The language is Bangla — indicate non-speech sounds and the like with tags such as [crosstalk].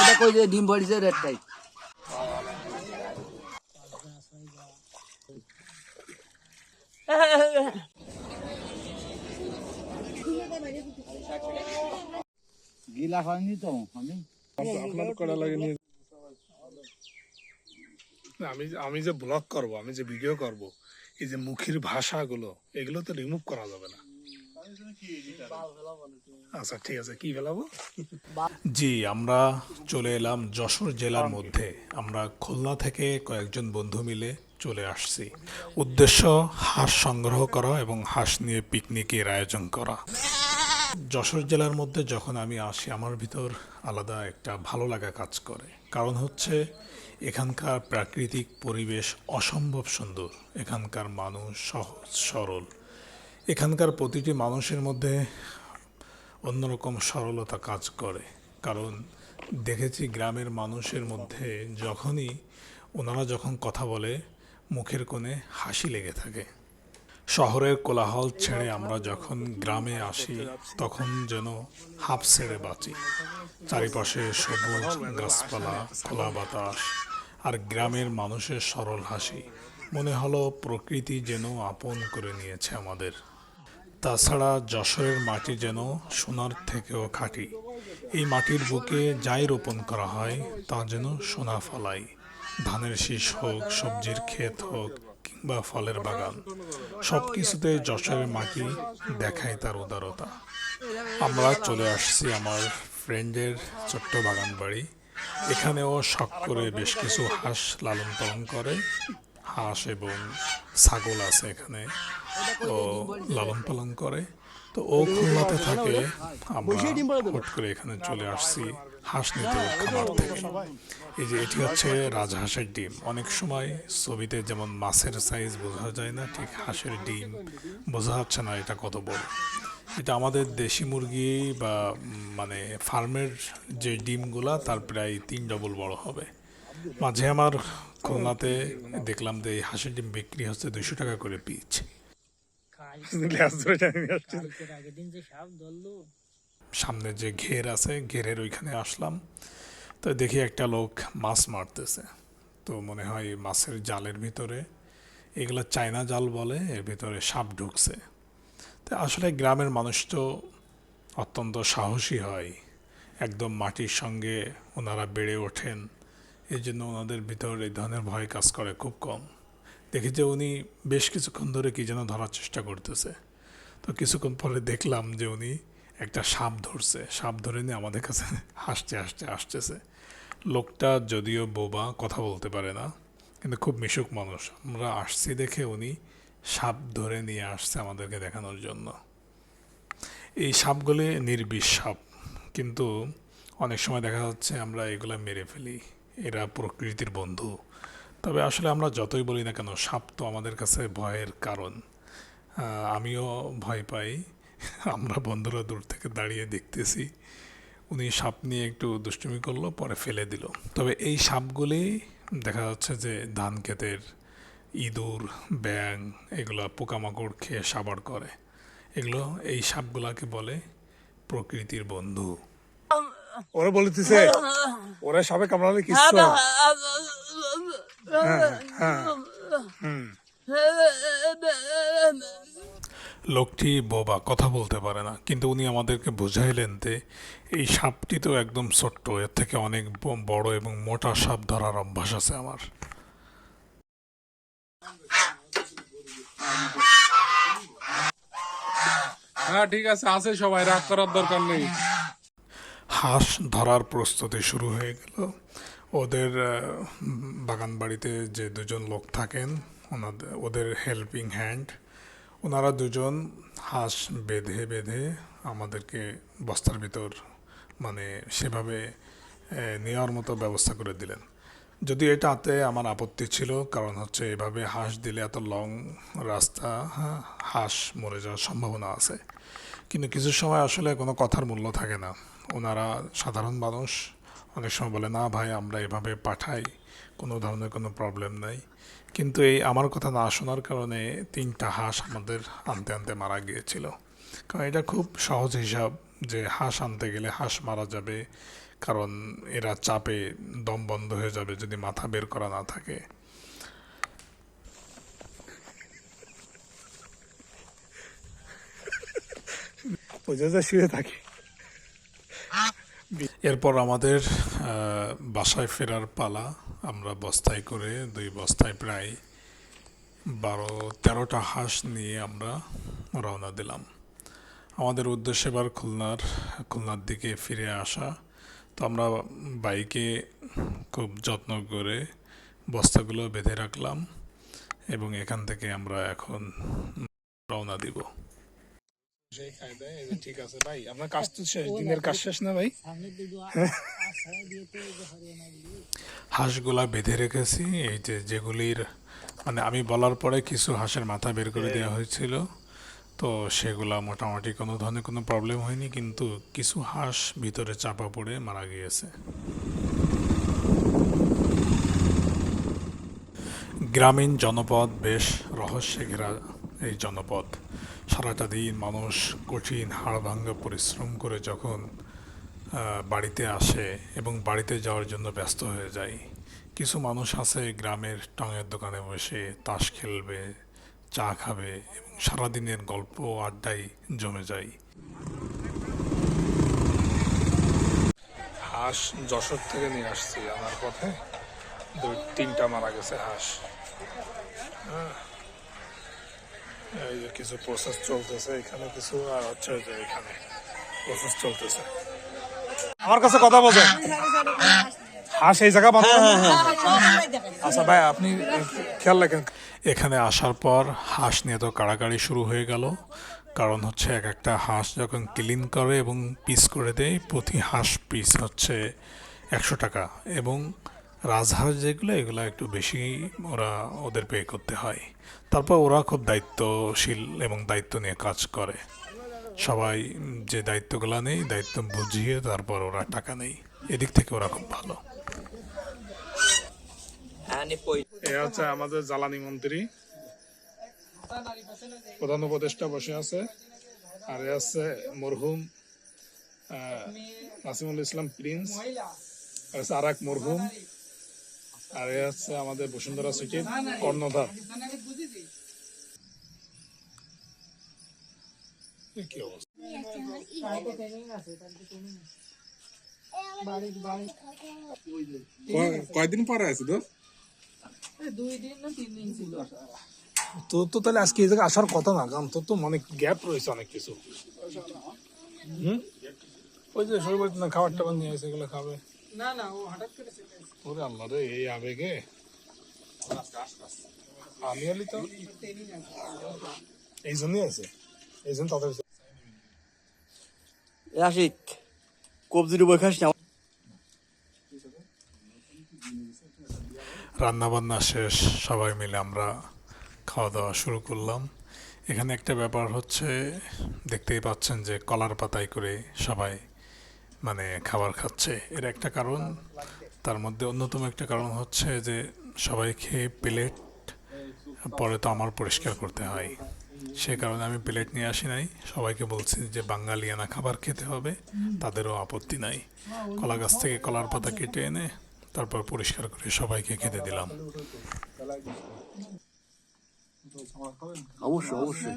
এটা কই যে ডিম পড়িছে রেডটাই গিলা হয়নি তো আমি। আপনার কড়া লাগে আমি আমি যে ব্লগ করব আমি যে ভিডিও করব এই যে মুখের ভাষাগুলো এগুলো তো রিমুভ করা যাবে না। আচ্ছা ঠিক আছে, কি জি, আমরা চলে এলাম যশোর জেলার মধ্যে। আমরা খুলনা থেকে কয়েকজন বন্ধু মিলে চলে আসছি। উদ্দেশ্য, হাঁস সংগ্রহ করা এবং হাঁস নিয়ে পিকনিকের আয়োজন করা। যশোর জেলার মধ্যে যখন আমি আসি, আমার ভিতর আলাদা একটা ভালো লাগা কাজ করে। কারণ হচ্ছে, এখানকার প্রাকৃতিক পরিবেশ অসম্ভব সুন্দর। এখানকার মানুষ সহজ, সরল। এখানকার প্রতিটি মানুষের মধ্যে অন্যরকম সরলতা কাজ করে। কারণ দেখেছি গ্রামের মানুষের মধ্যে যখনই ওনারা যখন কথা বলে, মুখের কোণে হাসি লেগে থাকে। শহরের কোলাহল ছেড়ে আমরা যখন গ্রামে আসি, তখন যেন হাফ ছেড়ে বাঁচি। চারিপাশে সবুজ গাছপালা, খোলা বাতাস, আর গ্রামের মানুষের সরল হাসি মনে হলো প্রকৃতি যেন আপন করে নিয়েছে আমাদের। তাছাড়া যশোরের মাটি যেন সোনার থেকেও খাঁটি। এই মাটির বুকে যাই রোপণ করা হয়, তা যেন সোনা ফলাই ধানের শীষ হোক, সবজির ক্ষেত হোক, কিংবা ফলের বাগান সব কিছুতে যশোরের মাটি দেখায় তার উদারতা। আমরা চলে আসছি আমার ফ্রেন্ডের ছোট্ট বাগান বাড়ি এখানেও শখ করে বেশ কিছু হাঁস লালন পালন করে। হাঁস এবং ছাগল আছে এখানে ও লালন পালন করে। তো ও খুলনাতে থাকে, আমরা করে এখানে চলে আসছি হাঁস নিতে খামার থেকে। এই যে এটি হচ্ছে রাজহাঁসের ডিম। অনেক সময় ছবিতে যেমন মাছের সাইজ বোঝা যায় না, ঠিক হাঁসের ডিম বোঝা যাচ্ছে না এটা কত বড়। এটা আমাদের দেশি মুরগি বা মানে ফার্মের যে ডিমগুলা, তার প্রায় তিন ডবল বড় হবে। মাঝে আমার খুলনাতে দেখলাম যে এই হাঁসের ডিম বিক্রি হচ্ছে দুইশো টাকা করে পিচ। [laughs] সামনে যে ঘের আছে ঘেরের ওইখানে আসলাম। তো দেখি একটা লোক মাছ মারতেছে। তো মনে হয় মাছের জালের ভিতরে এগুলো চায়না জাল বলে এর ভিতরে সাপ ঢুকছে। তো আসলে গ্রামের মানুষ তো অত্যন্ত সাহসী হয়। একদম মাটির সঙ্গে ওনারা বেড়ে ওঠেন। এই জন্য ওনাদের ভিতর এই ধরনের ভয় কাজ করে খুব কম। দেখি যে উনি বেশ কিছুক্ষণ ধরে কি যেন ধরার চেষ্টা করতেছে। তো কিছুক্ষণ পরে দেখলাম যে উনি একটা সাপ ধরছে। সাপ ধরে নিয়ে আমাদের কাছে হাসতে হাসতে আসতেছে লোকটা যদিও বোবা, কথা বলতে পারে না, কিন্তু খুব মিশুক মানুষ। আমরা আসছি দেখে উনি সাপ ধরে নিয়ে আসছে আমাদেরকে দেখানোর জন্য। এই সাপগুলি নির্বিষ সাপ, কিন্তু অনেক সময় দেখা যাচ্ছে আমরা এগুলো মেরে ফেলি। এরা প্রকৃতির বন্ধু। তবে আসলে আমরা যতই বলি না কেন, সাপ তো আমাদের কাছে ভয়ের কারণ। আমিও ভয় পাই। [laughs] আমরা বন্ধুরা দূর থেকে দাঁড়িয়ে দেখতেছি। উনি সাপ নিয়ে একটু দুষ্টুমি করল, পরে ফেলে দিল। তবে এই সাপগুলি দেখা যাচ্ছে যে ধান ক্ষেতের ইঁদুর ব্যাং এগুলো পোকামাকড় খেয়ে সাবার করে। এগুলো এই সাপগুলাকে বলে প্রকৃতির বন্ধু। ওরা বলতেছে ওরা সাপে কামড়ালে কিছু লোকটি বোবা কথা বলতে পারে না কিন্তু উনি আমাদেরকে বুঝাইলেন যে এই সাপটি তো একদম ছোট্ট এর থেকে অনেক বড় এবং মোটা সাপ ধরার অভ্যাস আছে আমার। হ্যাঁ ঠিক আছে আছে সবাই রাগ করার দরকার নেই। হাঁস ধরার প্রস্তুতি শুরু হয়ে গেল। ওদের বাগান বাড়িতে যে দুজন লোক থাকেন ওনাদের ওদের হেল্পিং হ্যান্ড ওনারা দুজন হাঁস বেঁধে বেঁধে আমাদেরকে বস্তার ভিতর মানে সেভাবে নেওয়ার মতো ব্যবস্থা করে দিলেন। যদি এটাতে আমার আপত্তি ছিল কারণ হচ্ছে এভাবে হাঁস দিলে এত লং রাস্তা হ্যাঁ, হাঁস মরে যাওয়ার সম্ভাবনা আছে। কিন্তু কিছু সময় আসলে কোনো কথার মূল্য থাকে না। ওনারা সাধারণ মানুষ। অনেক সময় বলে, না ভাই, আমরা এভাবে পাঠাই, কোনো ধরনের কোনো প্রবলেম নাই। কিন্তু এই আমার কথা না শোনার কারণে তিনটা হাঁস আমাদের আনতে আনতে মারা গিয়েছিল। কারণ এটা খুব সহজ হিসাব যে হাঁস আনতে গেলে হাঁস মারা যাবে। কারণ এরা চাপে, দম বন্ধ হয়ে যাবে যদি মাথা বের করা না থাকে। শুয়ে থাকে। এরপর আমাদের বাসায় ফেরার পালা। আমরা বস্তায় করে, দুই বস্তায় প্রায় বারো তেরোটা হাঁস নিয়ে আমরা রওনা দিলাম। আমাদের উদ্দেশ্য এবার খুলনার খুলনার দিকে ফিরে আসা। তো আমরা বাইকে খুব যত্ন করে বস্তাগুলো বেঁধে রাখলাম এবং এখান থেকে আমরা এখন রওনা দিব। সেই খাই দেয় ঠিক আছে ভাই আপনার কাজ তো শেষ দিনের কাজ শেষ না ভাই? সামনে দুটো আশা [laughs] দিয়ে তো এই যে হরিয়ানা গিয়ে হাঁসগুলা বেঁধে রেখেছি এই যে যেগুলির মানে আমি বলার পরে কিছু হাঁসের মাথা বের করে দেওয়া হয়েছিল তো সেগুলা মোটামুটি কোনো ধরনের কোনো প্রবলেম হয়নি কিন্তু কিছু হাঁস ভিতরে চাপা পড়ে মারা গিয়েছে। গ্রামীণ জনপদ বেশ রহস্যে ঘেরা। এই জনপদ। সারাটা দিন মানুষ কঠিন, হাড়ভাঙ্গা পরিশ্রম করে যখন বাড়িতে আসে এবং বাড়িতে যাওয়ার জন্য ব্যস্ত হয়ে যায়। কিছু মানুষ আছে গ্রামের টঙের দোকানে বসে তাস খেলবে, চা খাবে এবং সারাদিনের গল্প আড্ডায় জমে যায়। হাঁস যশোর থেকে নিয়ে আসছি আমার পথে। দুই তিনটা মারা গেছে হাঁস। হ্যাঁ। এই যে কিছু প্রসেস চলতেছে এখানে কিছু আর হচ্ছে যে এখানে প্রসেস চলতেছে। আমার কাছে কথা বলছেন? হাঁস এই জায়গা বাঁধতে আচ্ছা ভাই আপনি খেয়াল রাখেন এখানে আসার পর হাঁস নিয়ে তো কাড়াকাড়ি শুরু হয়ে গেল। কারণ হচ্ছে এক একটা হাঁস যখন ক্লিন করে এবং পিস করে দেয় প্রতি হাঁস পিস হচ্ছে একশো টাকা। এবং রাজহাঁস যেগুলো, এগুলো একটু বেশি ওরা ওদের পে করতে হয়। তারপর ওরা খুব দায়িত্বশীল এবং দায়িত্ব নিয়ে কাজ করে। সবাই যে দায়িত্বগুলো নেই, দায়িত্ব বুঝিয়ে তারপর ওরা টাকা নেই। এদিক থেকে ওরা খুব ভালো। এ হচ্ছে আমাদের জ্বালানি মন্ত্রী। প্রধান উপদেষ্টা বসে আছে। আর এ আছে মরহুম নাসিমুল ইসলাম প্রিন্স। আর এক মরহুম। আর হচ্ছে আমাদের বসুন্ধরা সিটির কর্ণধার। কি কয়দিন পরে আছে তো তোর তো তাহলে আজকে এই আসার কথা না, কারণ তোর তো মানে গ্যাপ রয়েছে অনেক কিছু। হুম? ওই যে শরীর না খাবার টাবার নিয়ে আসে খাবে। না না, ও হঠাৎ করে। ওরে আল্লাহ রে এই আবেগে? আমি হলি তো এই জন্যই আছে। এই জন্য তাদের আশিক কবজির বই খাস না? রান্নাবান্না শেষ সবাই মিলে আমরা খাওয়া দাওয়া শুরু করলাম। এখানে একটা ব্যাপার হচ্ছে দেখতেই পাচ্ছেন যে কলার পাতায় করে সবাই মানে খাবার খাচ্ছে। এর একটা কারণ তার মধ্যে অন্যতম একটা কারণ হচ্ছে যে সবাই খেয়ে প্লেট পরে তো আমার পরিষ্কার করতে হয়। সে কারণে আমি প্লেট নিয়ে আসি নাই। সবাইকে বলছি যে বাঙালিয়ানা খাবার খেতে হবে, তাদেরও আপত্তি নাই। কলা গাছ থেকে কলার পাতা কেটে এনে তারপর পরিষ্কার করে সবাইকে খেতে দিলাম। অবশ্যই অবশ্যই।